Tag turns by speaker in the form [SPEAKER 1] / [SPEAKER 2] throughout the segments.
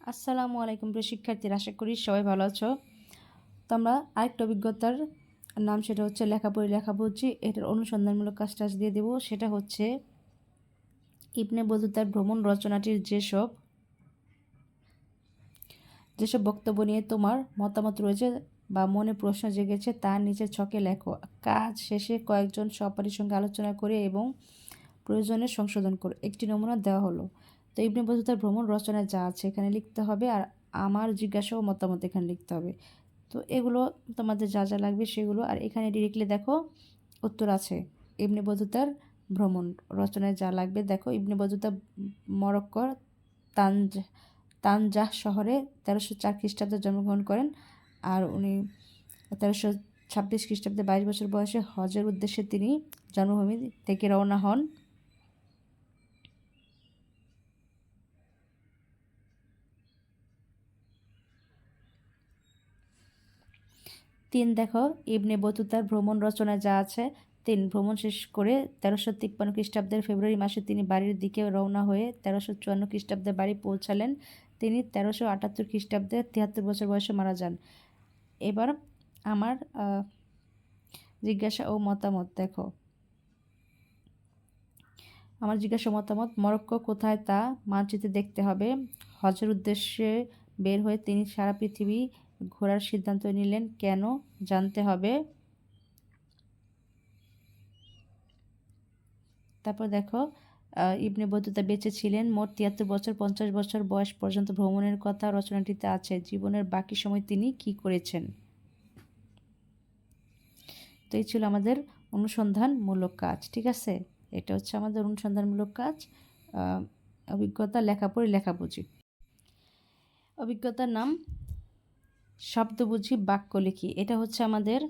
[SPEAKER 1] আসসালামু আলাইকুম প্রিয় শিক্ষার্থীরা, আশা করি সবাই ভালো আছো। তো আমরা আরেকটা অভিজ্ঞতার নাম, সেটা হচ্ছে লেখাপড়ি লেখা বুঝছি এটার অনুসন্ধানমূলক কাজ টাজ দিয়ে দেবো। সেটা হচ্ছে ইবনে বধুতার ভ্রমণ রচনাটির যেসব যেসব বক্তব্য নিয়ে তোমার মতামত রয়েছে বা মনে প্রশ্ন জেগেছে, তার নিচে ছকে লেখো। কাজ শেষে কয়েকজন সহপাঠীর সঙ্গে আলোচনা করে এবং প্রয়োজনে সংশোধন করো। একটি নমুনা দেওয়া হলো। ইবনে বধুতার ভ্রমণ রচনায় যা আছে এখানে লিখতে হবে আর আমার জিজ্ঞাসা ও মতামত এখানে লিখতে হবে। তো এগুলো তোমাদের যা যা লাগবে সেগুলো আর এখানে ডিরেক্টলি দেখো উত্তর আছে ইবনে বধুতার ভ্রমণ রচনায় যা লাগবে। দেখো ইবনে বধুতা মরক্কর তানজ, তানজাহ শহরে তেরোশো চার খ্রিস্টাব্দে জন্মগ্রহণ করেন আর উনি তেরোশো ছাব্বিশ খ্রিস্টাব্দে বাইশ বছর বয়সে হজের উদ্দেশ্যে তিনি জন্মভূমি থেকে রওনা হন। তিন দেখো, ইবনে বতুতার ভ্রমণ রচনায় যা আছে, তিন। ভ্রমণ শেষ করে তেরোশো তিপ্পান্ন খ্রিস্টাব্দের ফেব্রুয়ারি মাসে তিনি বাড়ির দিকে রওনা হয়ে তেরোশো চুয়ান্ন খ্রিস্টাব্দে বাড়ি পৌঁছালেন। তিনি তেরোশো আটাত্তর খ্রিস্টাব্দে তিয়াত্তর বছর বয়সে মারা যান। এবার আমার জিজ্ঞাসা ও মতামত দেখো। আমার জিজ্ঞাসা মতামত, মরক্কো কোথায় তা মানচিত্রে দেখতে হবে। হজের উদ্দেশ্যে বের হয়ে তিনি সারা পৃথিবী ঘোরার সিদ্ধান্ত নিলেন, কেন? জানতে হবে। তারপর দেখো ইবনে বৈদ্যতা বেঁচে ছিলেন, মোট তিয়াত্তর বছর, পঞ্চাশ বছর বয়স পর্যন্ত ভ্রমণের কথা রচনাটিতে আছে। জীবনের বাকি সময় তিনি কি করেছেন? তো এই ছিল আমাদের অনুসন্ধানমূলক কাজ, ঠিক আছে? এটা হচ্ছে আমাদের অনুসন্ধানমূলক কাজ। অভিজ্ঞতা লেখাপড়ি লেখা বুঝি। অভিজ্ঞতার নাম শব্দ বুঝি, বাক্য লিখি। এটা হচ্ছে আমাদের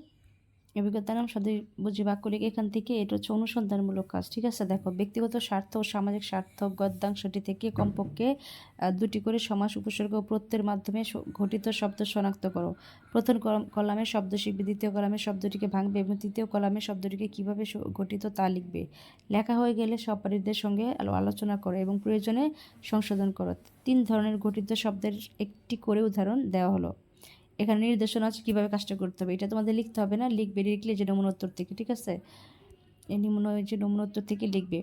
[SPEAKER 1] অভিজ্ঞতা নাম, শব্দ বুঝি, বাক্য লিখি। এখান থেকে এটা হচ্ছে অনুসন্ধানমূলক কাজ, ঠিক আছে? দেখো, ব্যক্তিগত স্বার্থ ও সামাজিক স্বার্থ গদ্যাংশটি থেকে কমপক্ষে দুটি করে সমাস, উপসর্গ ও প্রত্যয়ের মাধ্যমে ঘটিত শব্দ শনাক্ত করো। প্রথম কলামে শব্দ শিখবে, দ্বিতীয় কলামে শব্দটিকে ভাঙবে এবং তৃতীয় কলামে শব্দটিকে কীভাবে গঠিত তা লিখবে। লেখা হয়ে গেলে সহপাঠীদের সঙ্গে আলোচনা করো এবং প্রয়োজনে সংশোধন করো। তিন ধরনের গঠিত শব্দের একটি করে উদাহরণ দেওয়া হলো। এখানে নির্দেশনা আছে কীভাবে কাজটা করতে হবে। এটা তোমাদের লিখতে হবে না, লিখবে লিখলে যে নমুনোত্তর থেকে, ঠিক আছে? এই নিম্ন যে নমুনোত্তর থেকে লিখবে।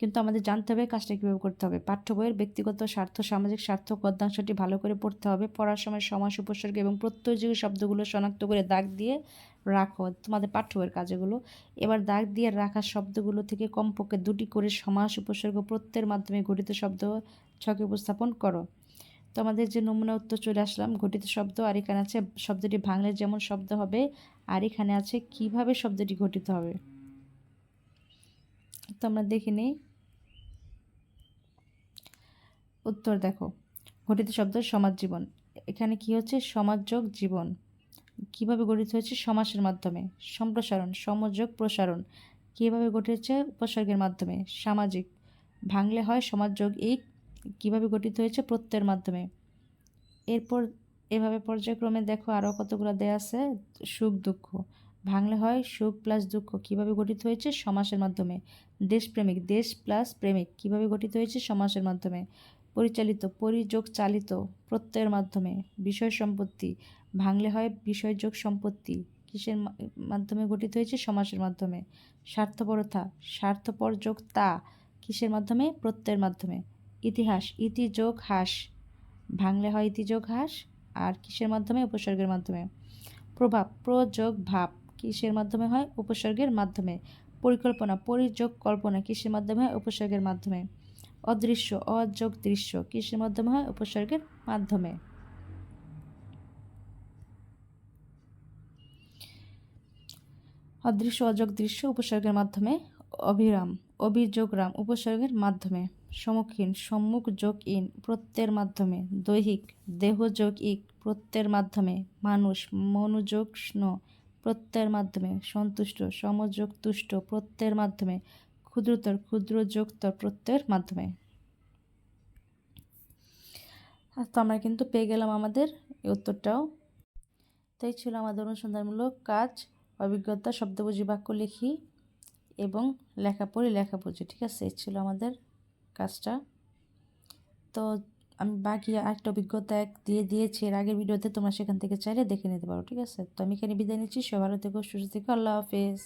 [SPEAKER 1] কিন্তু আমাদের জানতে হবে কাজটা কীভাবে করতে হবে। পাঠ্য বইয়ের ব্যক্তিগত স্বার্থ, সামাজিক স্বার্থ, গদ্যাংশটি ভালো করে পড়তে হবে। পড়ার সময় সমাস উপসর্গ এবং প্রত্যয়যোগী শব্দগুলো শনাক্ত করে দাগ দিয়ে রাখো, তোমাদের পাঠ্য বইয়ের কাজগুলো। এবার দাগ দিয়ে রাখা শব্দগুলো থেকে কমপক্ষে দুটি করে সমাস উপসর্গ প্রত্যয়ের মাধ্যমে গঠিত শব্দ ছকে উপস্থাপন করো। তো আমাদের যে নমুনা উত্তর চলে আসলাম, ঘটিত শব্দ আর এখানে আছে, শব্দটি ভাঙলে যেমন শব্দ হবে, আর এখানে আছে কীভাবে শব্দটি গঠিত হবে। তো আমরা দেখে নিই। উত্তর দেখো গঠিত শব্দ সমাজ জীবন। এখানে কি হচ্ছে? সমাজযোগ জীবন। কীভাবে গঠিত হয়েছে? সমাসের মাধ্যমে। সম্প্রসারণ, সমযোগ, প্রসারণ। কীভাবে গঠিত উপসর্গের মাধ্যমে। সামাজিক। ভাঙলে হয় সমাজযোগ ইক কীভাবে গঠিত হয়েছে প্রত্যয়ের মাধ্যমে। এরপর এভাবে পর্যায়ক্রমে দেখো আরও কতগুলো দেয়া আছে, সুখ, দুঃখ। ভাঙলে হয় সুখ প্লাস দুঃখ। কীভাবে গঠিত হয়েছে? সমাসের মাধ্যমে। দেশপ্রেমিক। দেশ প্লাস প্রেমিক। কীভাবে গঠিত হয়েছে? সমাসের মাধ্যমে। পরিচালিত, পরিযোগ চালিত, প্রত্যয়ের মাধ্যমে। বিষয় সম্পত্তি। ভাঙলে হয় বিষয়যোগ সম্পত্তি। কিসের মাধ্যমে গঠিত হয়েছে? সমাসের মাধ্যমে। স্বার্থপরতা। স্বার্থপর যোগ তা। কিসের মাধ্যমে? প্রত্যয়ের মাধ্যমে। ইতিহাস, ইতিযোগ হাস ভাঙলে হয় ইতিযোগ হাস আর কিসের মাধ্যমে? উপসর্গের মাধ্যমে। প্রভাব, প্রযোগ, ভাব। কিসের মাধ্যমে হয়? উপসর্গের মাধ্যমে। পরিকল্পনা, পরিযোগ, কল্পনা। কিসের মাধ্যমে হয়? উপসর্গের মাধ্যমে। অদৃশ্য, অযোগ দৃশ্য। কিসের মাধ্যমে হয়? উপসর্গের মাধ্যমে। অদৃশ্য, অযোগ দৃশ্য, উপসর্গের মাধ্যমে। অভিরাম অভিযোগরাম, উপসর্গের মাধ্যমে। সম্মুখীন, সম্মুখ যোগ ইন প্রত্যয়ের মাধ্যমে, দৈহিক দেহ যোগ ইক প্রত্যয়ের মাধ্যমে, মানুষ মনোযোগ স্ন প্রত্যয়ের মাধ্যমে, সন্তুষ্ট সমযোগ তুষ্ট প্রত্যয়ের মাধ্যমে, ক্ষুদ্রতর ক্ষুদ্র যোগতর প্রত্যয়ের মাধ্যমে তো আমরা কিন্তু পেয়ে গেলাম আমাদের এই উত্তরটাও। তাই ছিল আমাদের অনুসন্ধানমূলক কাজ, অভিজ্ঞতা শব্দ বুঝি বাক্য লিখি এবং লেখা পড়ি লেখা বুঝি ঠিক আছে? এই ছিল আমাদের কাজটা। তো আমি বাকি আরেকটা অভিজ্ঞতা এক দিয়ে দিয়েছি, এর আগের ভিডিওতে তোমরা সেখান থেকে চাইলে দেখে নিতে পারো, ঠিক আছে? তো আমি এখানে বিদায় নিচ্ছি সবার থেকে, সুস্থ থেকে, আল্লাহ হাফেজ।